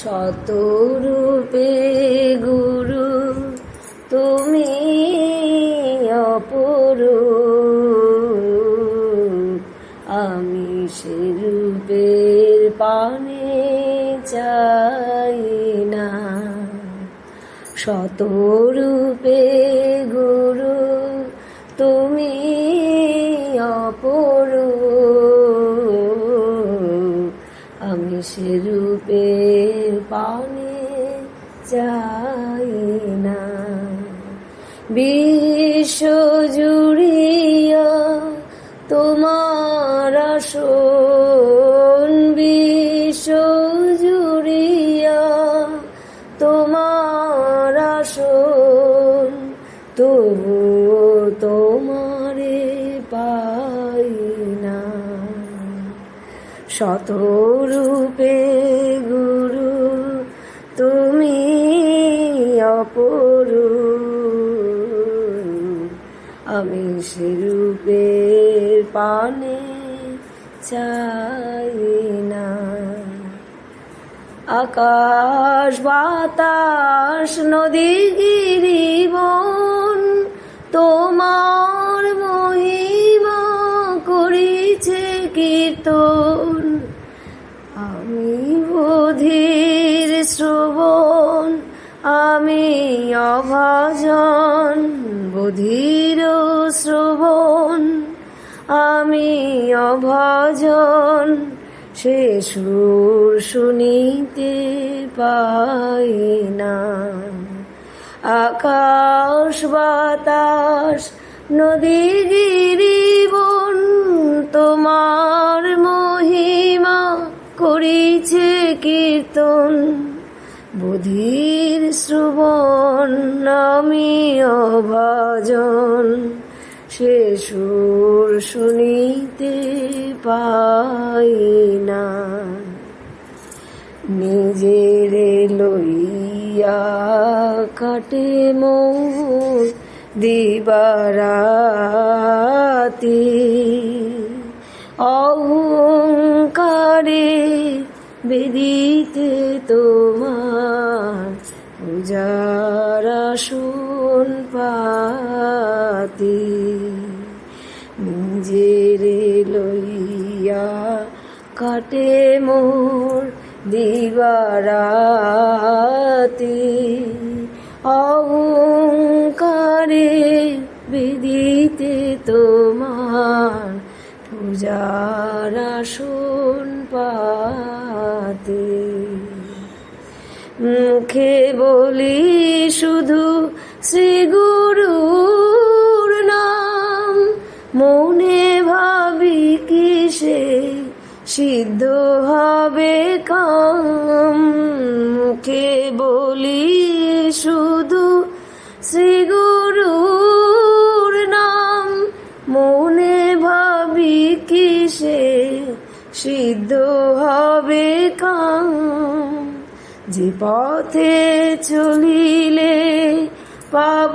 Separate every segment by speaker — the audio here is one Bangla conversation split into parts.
Speaker 1: শতরূপে গুরু, তুমি অপরু আমি সে রূপের পানে চাই না। শতরূপে গুরু, তুমি অপরু আমি সে চাই না। বিশ্ব জুড়িয়া তোমার বিশ্ব জুড়িয়া তোমার আসন, তবুও তোমারে পাই না। শতরূপে গুরু, তুমি অপরু আমি সেরূপে পানে চাই না। আকাশ বাতাস নদী অভাজন, বুধির শ্রবণ। আমি অভাজন, সে সুর শুনিতে পাই না। আকাশ বাতাস, নদী গিরিবন, তোমার মহিমা করিছে কীর্তন। বুধির শ্রবণ আমি অভাজন সে সুর শুনিতে পাই না। নিজের লইয়া কাটে মোর দিবারাতি। অহংকারে বেদিতে তোমার পূজার শুন পাতি নিজের লইয়া কাটে মোর দিবারাতি। অহংকারে বিদিতে তোমার পূজার শুন পাতে। মুখে বলি শুধু শ্রী গুরুর নাম। মনে ভাবি কিসে সিদ্ধ হবে কাম। মুখে বলি শুধু শ্রী গুরুর নাম। মনে ভাবি কিসে সিদ্ধ হবে কাম। যে পথে চলিলে পাব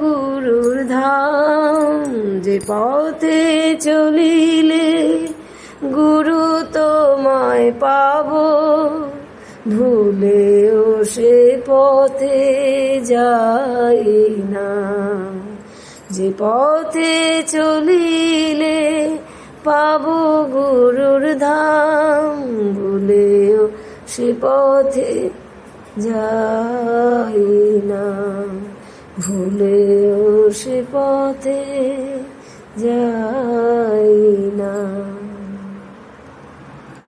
Speaker 1: গুরুর ধাম। যে পথে চলিলে গুরু তোমায় পাব। ভুলেও সে পথে যাই না। যে পথে চলিলে পাব গুরুর ধাম। সে পথে যাই না ভুলেও সে পথে যাই না